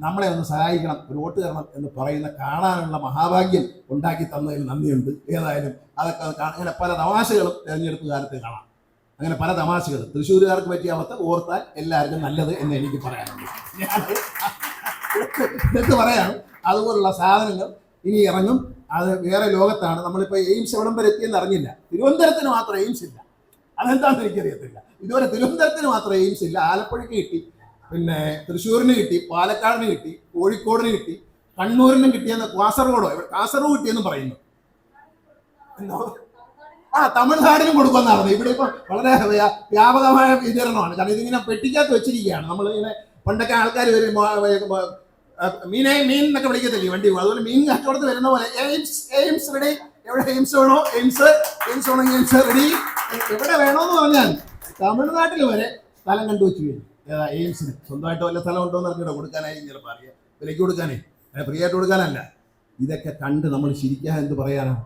നമ്മളെ ഒന്ന് സഹായിക്കണം ഒരു വോട്ട് തരണം എന്ന് പറയുന്ന കാണാനുള്ള മഹാഭാഗ്യം ഉണ്ടാക്കി തന്നതിൽ നന്ദിയുണ്ട്. ഏതായാലും അതൊക്കെ അങ്ങനെ പല തമാശകളും തിരഞ്ഞെടുപ്പ് കാലത്ത് കാണാം. അങ്ങനെ പല തമാശകൾ തൃശ്ശൂരുകാർക്ക് പറ്റിയ അവസ്ഥ ഓർത്താൽ എല്ലാവർക്കും നല്ലത് എന്ന് എനിക്ക് പറയാനുണ്ട്. എന്നിട്ട് പറയാം അതുപോലുള്ള സാധനങ്ങൾ ഇനി ഇറങ്ങും. അത് വേറെ ലോകത്താണ്. നമ്മളിപ്പോൾ എയിംസ് എവിടം വരെ എത്തിയെന്ന് അറിഞ്ഞില്ല. തിരുവനന്തപുരത്തിന് മാത്രം എയിംസ് ഇല്ല. അതെന്താണെന്ന് എനിക്കറിയത്തില്ല. ഇതുവരെ തിരുവനന്തപുരത്തിന് മാത്രം എയിംസ് ഇല്ല. ആലപ്പുഴയ്ക്ക് കിട്ടി. പിന്നെ തൃശ്ശൂരിന് കിട്ടി പാലക്കാടിന് കിട്ടി കോഴിക്കോടിന് കിട്ടി കണ്ണൂരിനും കിട്ടിയെന്ന് കാസർഗോഡോ? ഇവിടെ കാസർഗോഡ് കിട്ടിയെന്ന് പറയുന്നു. ആ തമിഴ്നാടിനും കൊടുക്കുമെന്നായിരുന്നു ഇവിടെ ഇപ്പം വളരെ വ്യാ- വ്യാപകമായ വിതരണമാണ്. കാരണം ഇതിങ്ങനെ പെട്ടിക്കകത്ത് വെച്ചിരിക്കുകയാണ്. നമ്മൾ ഇങ്ങനെ പണ്ടൊക്കെ ആൾക്കാർ വരും മീനെ മീൻ എന്നൊക്കെ വിളിക്കത്തില്ലേ വണ്ടി? അതുപോലെ മീൻ കച്ചവടത്ത് വരുന്ന പോലെ എയിംസ് എയിംസ് റെഡി എവിടെ എയിംസ് വേണോ? എയിംസ്. എയിംസ് വേണമെങ്കിൽ എയിംസ് റെഡി എവിടെ വേണോന്ന് പറഞ്ഞാൽ തമിഴ്നാട്ടിൽ വരെ സ്ഥലം കണ്ടുവച്ചു വരും ഏതാ എയിംസിന് സ്വന്തമായിട്ട് വല്ല സ്ഥലം ഉണ്ടോ എന്ന് അറിഞ്ഞൂടെ. കൊടുക്കാനായി ചിലപ്പോൾ അറിയാം. വിലയ്ക്ക് കൊടുക്കാനേ. ഫ്രീ ആയിട്ട് കൊടുക്കാനല്ല. ഇതൊക്കെ കണ്ട് നമ്മൾ ശരിക്കാൻ എന്ത് പറയാനാണ്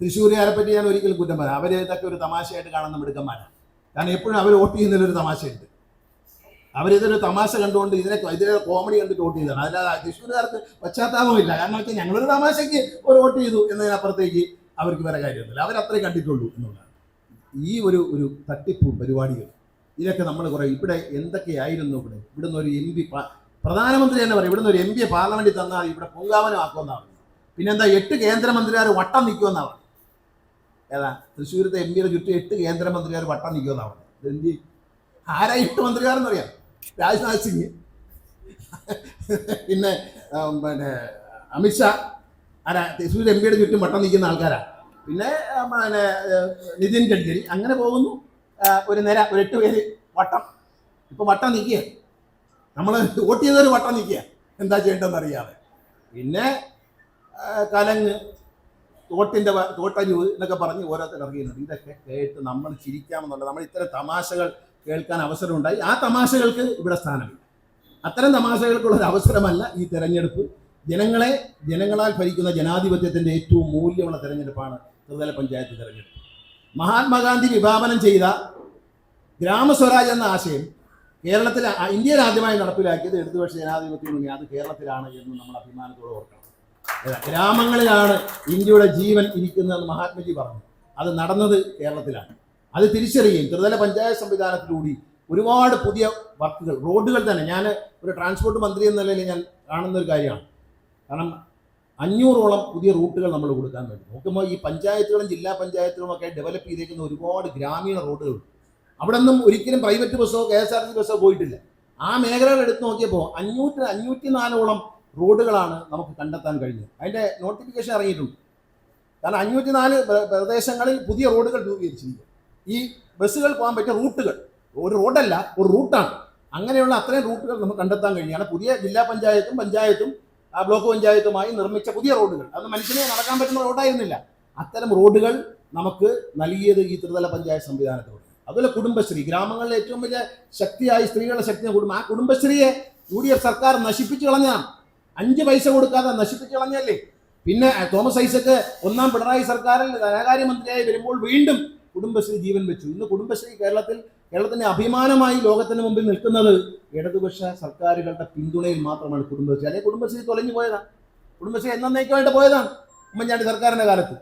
തൃശ്ശൂരുകാരെ പറ്റി ഞാൻ ഒരിക്കലും കുറ്റം പറയാം. അവരെ ഇതൊക്കെ ഒരു തമാശയായിട്ട് കാണുന്ന മിടുക്കന്മാരാണ് കാരണം എപ്പോഴും അവർ വോട്ട് ചെയ്യുന്നതിലൊരു തമാശയുണ്ട്. അവരിതൊരു തമാശ കണ്ടുകൊണ്ട് ഇതിനെ ഇതിനെ കോമഡി കണ്ടിട്ട് വോട്ട് ചെയ്തതാണ്. അല്ലാതെ തൃശ്ശൂരുകാർക്ക് പശ്ചാത്താപമില്ല. കാരണം വെച്ചാൽ ഞങ്ങളൊരു തമാശയ്ക്ക് ഒരു വോട്ട് ചെയ്തു എന്നതിനപ്പുറത്തേക്ക് അവർക്ക് വേറെ കാര്യമൊന്നുമില്ല. അവരത്രേ കണ്ടിട്ടുള്ളൂ എന്നുള്ളതാണ്. ഈ ഒരു ഒരു തട്ടിപ്പ് പരിപാടികൾ ഇതൊക്കെ നമ്മൾ കുറേ ഇവിടെ എന്തൊക്കെയായിരുന്നു ഇവിടെ? ഇവിടുന്ന് ഒരു എം പി പ്രധാനമന്ത്രി തന്നെ പറയും ഇവിടുന്ന് ഒരു എം പിയെ പാർലമെന്റിൽ തന്നാൽ ഇവിടെ പൂങ്കാവനമാക്കുമെന്നാണ് പിന്നെന്താ എട്ട് കേന്ദ്രമന്ത്രിമാർ വട്ടം നിൽക്കുമെന്നാണ് ഏതാ തൃശ്ശൂരത്തെ എം പിയുടെ ചുറ്റും എട്ട് കേന്ദ്രമന്ത്രിമാർ വട്ടം നിൽക്കുമെന്നാണ് എന്തി ആരാ എട്ട് മന്ത്രിമാരെന്നറിയാം രാജ്നാഥ് സിംഗ്. പിന്നെ പിന്നെ അമിത്ഷാ ആരാ തൃശ്ശൂർ എം പിയുടെ ചുറ്റും വട്ടം നിൽക്കുന്ന ആൾക്കാരാ. പിന്നെ പിന്നെ നിതിൻ ഗഡ്കരി. അങ്ങനെ പോകുന്നു. ഒരു നിര ഒരു എട്ട് പേര് വട്ടം. ഇപ്പൊ വട്ടം നിൽക്കുക നമ്മൾ വോട്ട് ചെയ്തൊരു വട്ടം നിൽക്കുക എന്താ ചെയ്യേണ്ടതെന്ന് അറിയാതെ പിന്നെ കലങ്ങ് തോട്ടിന്റെ തോട്ടരുവ് എന്നൊക്കെ പറഞ്ഞ് ഓരോരുത്തർ ഇറങ്ങിയിട്ടുണ്ട്. ഇതൊക്കെ കേട്ട് നമ്മൾ ചിരിക്കാമെന്നുള്ളത്. നമ്മൾ ഇത്തരം തമാശകൾ കേൾക്കാൻ അവസരമുണ്ടായി. ആ തമാശകൾക്ക് ഇവിടെ സ്ഥാനമില്ല. അത്തരം തമാശകൾക്കുള്ള ഒരു അവസരമല്ല ഈ തെരഞ്ഞെടുപ്പ്. ജനങ്ങളെ ജനങ്ങളാൽ ഭരിക്കുന്ന ജനാധിപത്യത്തിന്റെ ഏറ്റവും മൂല്യമുള്ള തെരഞ്ഞെടുപ്പാണ് ത്രിതല പഞ്ചായത്ത് തെരഞ്ഞെടുപ്പ്. മഹാത്മാഗാന്ധി വിഭാവനം ചെയ്ത ഗ്രാമസ്വരാജ് എന്ന ആശയം കേരളത്തിൽ ഇന്ത്യയിൽ ആദ്യമായി നടപ്പിലാക്കിയത് ഇടതുപക്ഷ ജനാധിപത്യ മുന്നണി അത് കേരളത്തിലാണ് എന്ന് നമ്മൾ അഭിമാനത്തോടെ ഓർക്കണം. ഗ്രാമങ്ങളിലാണ് ഇന്ത്യയുടെ ജീവൻ ഇരിക്കുന്നതെന്ന് മഹാത്മജി പറഞ്ഞു. അത് നടന്നത് കേരളത്തിലാണ്. അത് തിരിച്ചറിയുകയും ത്രിതല പഞ്ചായത്ത് സംവിധാനത്തിലൂടി ഒരുപാട് പുതിയ വർക്കുകൾ റോഡുകൾ തന്നെ. ഞാൻ ഒരു ട്രാൻസ്പോർട്ട് മന്ത്രി എന്ന നിലയിൽ ഞാൻ കാണുന്ന ഒരു കാര്യമാണ്. കാരണം അഞ്ഞൂറോളം പുതിയ റൂട്ടുകൾ നമ്മൾ കൊടുക്കാൻ വേണ്ടി. നോക്കുമ്പോൾ ഈ പഞ്ചായത്തുകളും ജില്ലാ പഞ്ചായത്തുകളും ഒക്കെ ഡെവലപ്പ് ചെയ്തേക്കുന്ന ഒരുപാട് ഗ്രാമീണ റോഡുകളുണ്ട് അവിടെ നിന്നും ഒരിക്കലും പ്രൈവറ്റ് ബസ്സോ കെ എസ് ആർ ടി ബസ്സോ പോയിട്ടില്ല. ആ മേഖലകൾ എടുത്ത് നോക്കിയപ്പോൾ അഞ്ഞൂറ്റി അഞ്ഞൂറ്റി നാലോളം റോഡുകളാണ് നമുക്ക് കണ്ടെത്താൻ കഴിഞ്ഞത്. അതിന്റെ നോട്ടിഫിക്കേഷൻ ഇറങ്ങിയിട്ടുണ്ട്. കാരണം അഞ്ഞൂറ്റി നാല് പ്രദേശങ്ങളിൽ പുതിയ റോഡുകൾ രൂപീകരിച്ചിരിക്കും ഈ ബസ്സുകൾ പോകാൻ പറ്റിയ റൂട്ടുകൾ. ഒരു റോഡല്ല ഒരു റൂട്ടാണ്. അങ്ങനെയുള്ള അത്രയും റൂട്ടുകൾ നമുക്ക് കണ്ടെത്താൻ കഴിഞ്ഞാണ് പുതിയ ജില്ലാ പഞ്ചായത്തും പഞ്ചായത്തും ബ്ലോക്ക് പഞ്ചായത്തുമായി നിർമ്മിച്ച പുതിയ റോഡുകൾ. അത് മനുഷ്യനെ നടക്കാൻ പറ്റുന്ന റോഡായിരുന്നില്ല. അത്തരം റോഡുകൾ നമുക്ക് നൽകിയത് ഈ ത്രിതല പഞ്ചായത്ത് സംവിധാനത്തിലൂടെ അതുപോലെ കുടുംബശ്രീ. ഗ്രാമങ്ങളിലെ ഏറ്റവും വലിയ ശക്തിയായി സ്ത്രീകളുടെ ശക്തിയെ കുടുംബം. ആ കുടുംബശ്രീയെ യു ഡി എഫ് സർക്കാർ നശിപ്പിച്ചു കളഞ്ഞാണ് അഞ്ച് പൈസ കൊടുക്കാതെ നശിപ്പിച്ചു കളഞ്ഞല്ലേ പിന്നെ തോമസ് ഐസക്ക് ഒന്നാം പിണറായി സർക്കാരിൽ ധനകാര്യമന്ത്രിയായി വരുമ്പോൾ വീണ്ടും കുടുംബശ്രീ ജീവൻ വെച്ചു. ഇന്ന് കുടുംബശ്രീ കേരളത്തിൽ കേരളത്തിന്റെ അഭിമാനമായി ലോകത്തിന് മുമ്പിൽ നിൽക്കുന്നത് ഇടതുപക്ഷ സർക്കാരുകളുടെ പിന്തുണയിൽ മാത്രമാണ് കുടുംബശ്രീ. അല്ലെങ്കിൽ കുടുംബശ്രീ തൊലഞ്ഞു പോയതാണ് കുടുംബശ്രീ എന്നേക്കുമായിട്ട് പോയതാണ് ഉമ്മൻചാണ്ടി സർക്കാരിന്റെ കാലത്ത്.